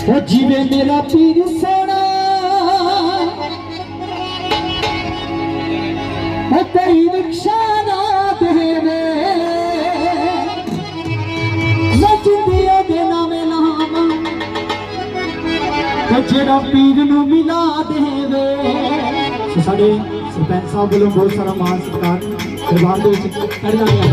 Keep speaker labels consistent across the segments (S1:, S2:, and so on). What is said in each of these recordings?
S1: ਜਿਵੇਂ ਮੇਰਾ ਪੀਰ ਸੋਣਾ ਉਹ ਕੋਈ ਰਿਕਸ਼ਾ ਨਾ ਦੇਵੇ। ਨੱਚਦੀਆਂ ਦੇ ਨਾਵੇਂ ਲਾਵਾਂ ਤੇ ਜਿਹੜਾ ਪੀਰ ਨੂੰ ਮਿਲਾ ਦੇਵੇ। ਸਾਡੇ ਸਰਪੰਚ ਸਾਹਿਬ ਵੱਲੋਂ ਬਹੁਤ ਸਾਰਾ ਮਾਨ ਸਤਿਕਾਰ। ਦਰਬਾਰ ਦੇ ਵਿੱਚ ਕਰ ਲਾਂਗੇ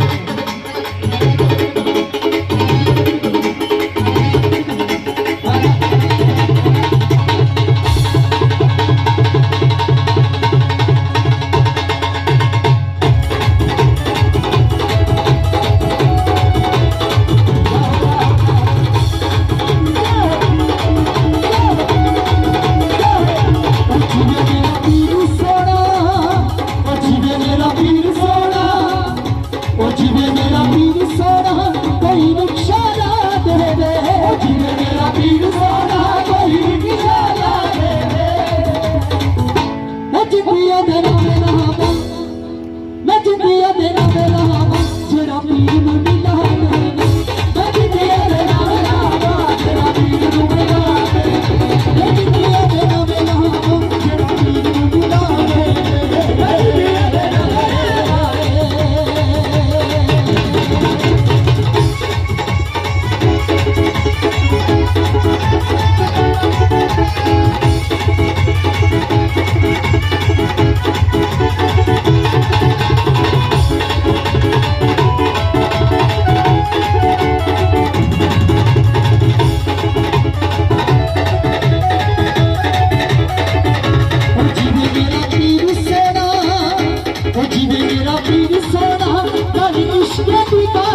S1: प्रिय धरा ਸੋਨਾ ਉਹ ਜਿਵੇਂ